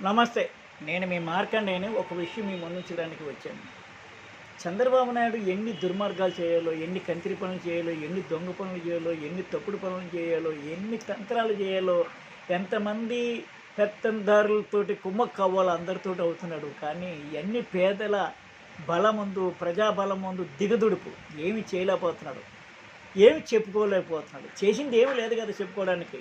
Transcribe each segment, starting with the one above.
నమస్తే. నేను మీ మార్కండేని ఒక విషయం మీ ముందుంచడానికి వచ్చాను. చంద్రబాబు నాయుడు ఎన్ని దుర్మార్గాలు చేయాలో ఎన్ని కంత్రి పనులు చేయాలో ఎన్ని దొంగ పనులు చేయాలో ఎన్ని తప్పుడు పనులు చేయాలో ఎన్ని తంత్రాలు చేయాలో ఎంతమంది పెత్తందారులతోటి కుమ్మక్క అవ్వాలో అందరితోటి అవుతున్నాడు. కానీ ఇవన్నీ పేదల బలముందు ప్రజాబలం ముందు దిగదుడుపు ఏమి చేయలేకపోతున్నాడు. ఏమి చెప్పుకోలేకపోతున్నాడు. చేసింది ఏమీ లేదు కదా చెప్పుకోవడానికి.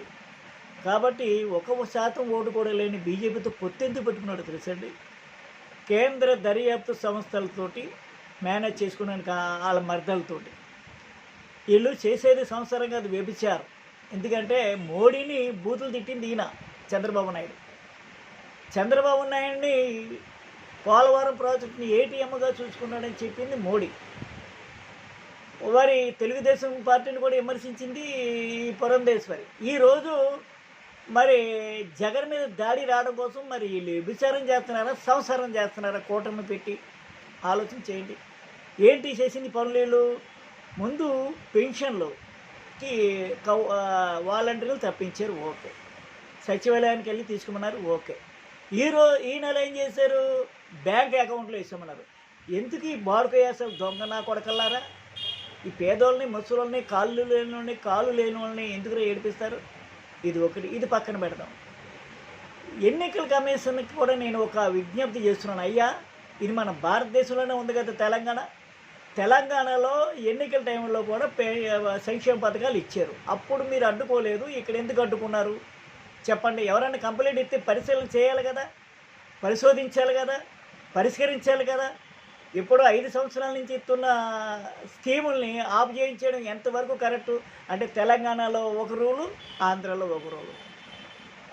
కాబట్టి ఒక శాతం ఓటు కూడా లేని బీజేపీతో పొత్తెందుకు పెట్టుకున్నాడు తెలుసండి? కేంద్ర దర్యాప్తు సంస్థలతోటి మేనేజ్ చేసుకున్నాను వాళ్ళ మర్దలతోటి. వీళ్ళు చేసేది సంవత్సరం కాదు వ్యభిచారు. ఎందుకంటే మోడీని బూతులు తిట్టింది ఈయన చంద్రబాబు నాయుడు. చంద్రబాబు నాయుడిని పోలవరం ప్రాజెక్టుని ఏటీఎంగా చూసుకున్నాడని చెప్పింది మోడీ. వారి తెలుగుదేశం పార్టీని కూడా విమర్శించింది ఈ పురంధేశ్వరి. ఈరోజు మరి జగన్ మీద దాడి రావడం కోసం మరి వీళ్ళు విచారం చేస్తున్నారా సంసారం చేస్తున్నారా కూటమి పెట్టి ఆలోచన చేయండి. ఏంటి చేసింది పనులు వీళ్ళు ముందు పెన్షన్లుకి కౌ వాలంటీర్లు తప్పించారు ఓకే. సచివాలయానికి వెళ్ళి తీసుకున్నారు ఓకే. ఈ ఈ నెల ఏం చేశారు? బ్యాంక్ అకౌంట్లో వేసామన్నారు ఎందుకు ఈ బాడుకయ్యాస దొంగ నా కొడకల్లారా? ఈ పేదోళ్ళని ముసలోళ్ళని కాళ్ళు లేని వాళ్ళని కాళ్ళు లేని వాళ్ళని ఎందుకు ఏడిపిస్తారు? ఇది ఒకటి ఇది పక్కన పెడదాం. ఎన్నికల కమిషన్కి కూడా నేను ఒక విజ్ఞప్తి చేస్తున్నాను. అయ్యా ఇది మన భారతదేశంలోనే ఉంది కదా తెలంగాణ? తెలంగాణలో ఎన్నికల టైంలో కూడా పే సంక్షేమ పథకాలు ఇచ్చారు. అప్పుడు మీరు అడ్డుకోలేదు. ఇక్కడ ఎందుకు అడ్డుకున్నారు? చెప్పండి. ఎవరైనా కంప్లైంట్ ఇస్తే పరిశీలన చేయాలి కదా? పరిశోధించాలి కదా? పరిష్కరించాలి కదా? ఇప్పుడు ఐదు సంవత్సరాల నుంచి ఇస్తున్న స్కీముల్ని ఆఫ్ చేయించడం ఎంతవరకు కరెక్టు? అంటే తెలంగాణలో ఒక రూలు ఆంధ్రాలో ఒక రూలు.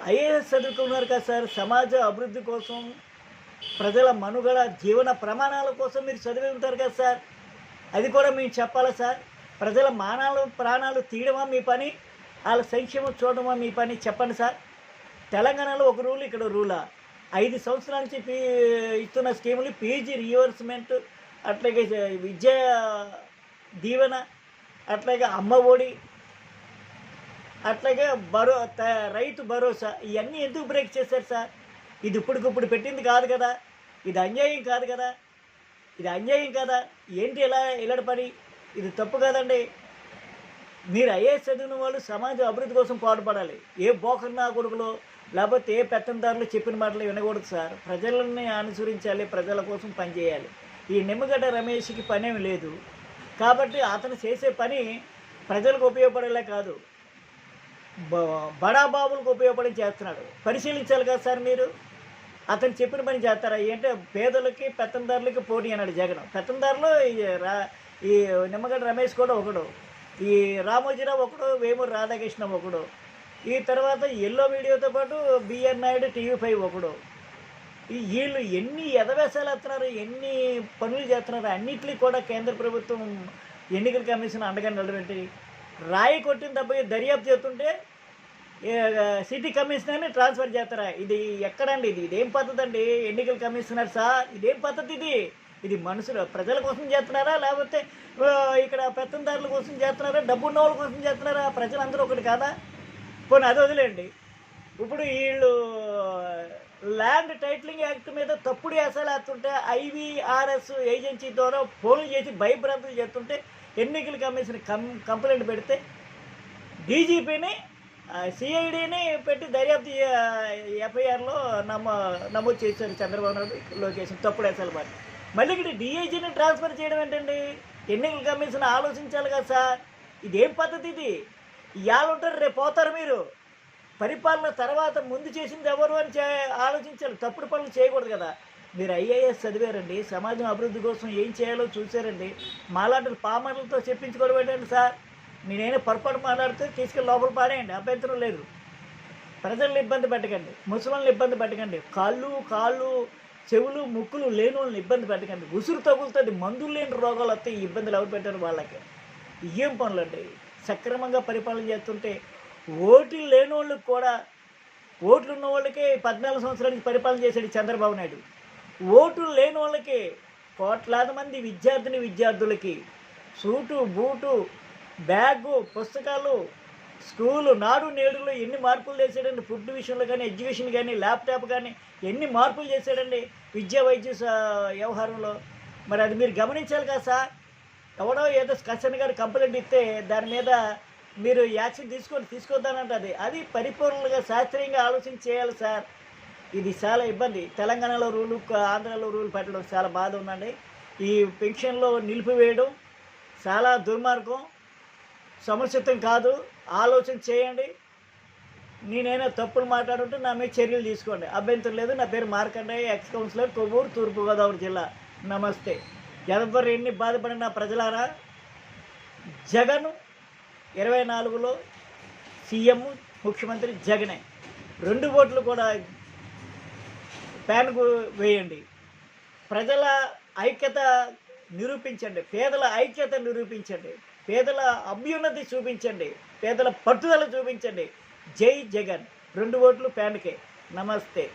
ఐఏఎస్ చదువుకున్నారు కదా సార్ సమాజ అభివృద్ధి కోసం ప్రజల మనుగడ జీవన ప్రమాణాల కోసం మీరు చదివి ఉంటారు కదా సార్. అది కూడా మేము చెప్పాలా సార్? ప్రజల మానాలు ప్రాణాలు తీయడమా మీ పని? వాళ్ళ సంక్షేమం చూడడమా మీ పని? చెప్పండి సార్. తెలంగాణలో ఒక రూల్ ఇక్కడ రూలా. ఐదు సంవత్సరాల నుంచి పీ ఇస్తున్న స్కీములు పీజీ రివర్స్మెంట్ అట్లాగే విద్యా దీవెన అట్లాగే అమ్మ ఒడి అట్లాగే భరో రైతు భరోసా ఇవన్నీ ఎందుకు బ్రేక్ చేశారు సార్? ఇది ఇప్పటికిప్పుడు పెట్టింది కాదు కదా. ఇది అన్యాయం కాదు కదా. ఇది అన్యాయం కదా. ఏంటి ఇలా ఇలాంటి పని? ఇది తప్పు కాదండి. మీరు ఐఏఎస్ చదివిన వాళ్ళు సమాజ అభివృద్ధి కోసం పాటుపడాలి. ఏ బోకన్నా కొడుకులో లేకపోతే ఏ పెత్తందారులు చెప్పిన మాటలు వినకూడదు సార్. ప్రజలని అనుసరించాలి ప్రజల కోసం పనిచేయాలి ఈ నిమ్మగడ్డ రమేష్కి పనేమి లేదు. కాబట్టి అతను చేసే పని ప్రజలకు ఉపయోగపడేలా కాదు. బడా బాబులకు ఉపయోగపడి చేస్తున్నాడు. పరిశీలించాలి కదా సార్ మీరు. అతను చెప్పిన పని చేస్తారా? ఏంటంటే పేదలకి పెత్తందారులకి పోటీ అన్నాడు జగన్. పెత్తందారులు ఈ రా ఈ నిమ్మగడ్డ రమేష్ కూడా ఒకడు. ఈ రామోజీరావు ఒకడు వేమూరు రాధాకృష్ణ ఒకడు. ఈ తర్వాత ఎల్లో వీడియోతో పాటు బిఆర్ నాయుడు టీవీ ఫైవ్ ఒకడు. వీళ్ళు ఎన్ని ఎదవేశాలు ఎత్తున్నారు ఎన్ని పనులు చేస్తున్నారు అన్నిటికీ కూడా కేంద్ర ప్రభుత్వం ఎన్నికల కమిషన్ అండగా నిలబెట్టి రాయి కొట్టిన తప్ప దర్యాప్తు చేస్తుంటే సిటీ కమిషనర్ని ట్రాన్స్ఫర్ చేస్తారా? ఇది ఎక్కడండి ఇది? ఇదేం పద్ధతి అండి ఎన్నికల కమిషనర్ సార్ ఇదేం పద్ధతి ఇది? ఇది మనుషులు ప్రజల కోసం చేస్తున్నారా? లేకపోతే ఇక్కడ పెత్తందారుల కోసం చేస్తున్నారా? డబ్బు ఉన్న వాళ్ళ కోసం చేస్తున్నారా? ప్రజలందరూ ఒకటి కాదా? పోనీ అది వదిలేండి ఇప్పుడు వీళ్ళు ల్యాండ్ టైటిలింగ్ యాక్ట్ మీద తప్పుడు వేసాలు వేస్తుంటే ఐవీఆర్ఎస్ ఏజెన్సీ ద్వారా ఫోన్లు చేసి భయభ్రాంతులు చేస్తుంటే ఎన్నికల కమిషన్ కం కంప్లైంట్ పెడితే డీజీపీని సిఐడిని పెట్టి దర్యాప్తు ఎఫ్ఐఆర్లో నమ్మ నమోదు చేశారు చంద్రబాబు నాయుడు లొకేషన్ తప్పుడు వేసాలు మరి. మళ్ళీ ఇక్కడ డిఐజీని ట్రాన్స్ఫర్ చేయడం ఏంటండి? ఎన్నికల కమిషన్ ఆలోచించాలి కదా సార్. ఇదేం పద్ధతి ఇది? ఇవాళ ఉంటారు రేపు పోతారు మీరు. పరిపాలన తర్వాత ముందు చేసింది ఎవరు అని చే ఆలోచించాలి. తప్పుడు పనులు చేయకూడదు కదా. మీరు ఐఏఎస్ చదివారండి సమాజం అభివృద్ధి కోసం ఏం చేయాలో చూసారండి మాలాంటి పామర్లతో చెప్పించుకోవడం ఏంటండి సార్? నేనైనా పొరపాటు మాట్లాడితే తీసుకెళ్ళి లోపల పాడేయండి అభ్యంతరం లేదు. ప్రజల్ని ఇబ్బంది పెట్టకండి. ముసలిని ఇబ్బంది పెట్టకండి. కాళ్ళు కాళ్ళు చెవులు ముక్కులు లేని వాళ్ళని ఇబ్బంది పెట్టకండి. ఉసురు తగులుతుంది మందులు లేని రోగాలు వస్తాయి ఇబ్బందులు ఎవరు పెట్టారు వాళ్ళకి. ఏం పనులండి? సక్రమంగా పరిపాలన చేస్తుంటే ఓట్లు లేని వాళ్ళకి కూడా ఓట్లు ఉన్న వాళ్ళకే పద్నాలుగు సంవత్సరానికి పరిపాలన చేశాడు చంద్రబాబు నాయుడు. ఓట్లు లేని వాళ్ళకి కోట్లాది మంది విద్యార్థిని విద్యార్థులకి సూటు బూటు బ్యాగు పుస్తకాలు స్కూలు నాడు నేడులో ఎన్ని మార్పులు చేశాడండి? ఫుడ్ విషయంలో కానీ ఎడ్యుకేషన్ కానీ ల్యాప్టాప్ కానీ ఎన్ని మార్పులు చేశాడండి విద్యా వైద్య వ్యవహారంలో? మరి అది మీరు గమనించాలి కదా సార్. ఎవడో ఏదో కసన్ గారు కంప్లైంట్ ఇస్తే దాని మీద మీరు యాక్షన్ తీసుకొని తీసుకొద్దానంటది. అది పరిపూర్ణంగా శాస్త్రీయంగా ఆలోచన చేయాలి సార్. ఇది చాలా ఇబ్బంది. తెలంగాణలో రూలు ఆంధ్రాలో రూల్ పెట్టడం చాలా బాధ ఉందండి. ఈ పెన్షన్లో నిలిపివేయడం చాలా దుర్మార్గం. సముచితం కాదు. ఆలోచన చేయండి. నేనైనా తప్పులు మాట్లాడుంటే నా మీద చర్యలు తీసుకోండి. అభ్యంతరం లేదు. నా పేరు మార్కండయ్య ఎక్స్ కౌన్సిలర్ కొవ్వూరు తూర్పుగోదావరి జిల్లా. నమస్తే. ఎవరు ఎన్ని బాధపడిన ప్రజలారా? జగన్ ఇరవై నాలుగులో సీఎం ముఖ్యమంత్రి జగనే. రెండు ఓట్లు కూడా ప్యాన్కు వేయండి. ప్రజల ఐక్యత నిరూపించండి. పేదల ఐక్యత నిరూపించండి. పేదల అభ్యున్నతి చూపించండి. పేదల పట్టుదల చూపించండి. జై జగన్. రెండు ఓట్లు ప్యాన్కే. నమస్తే.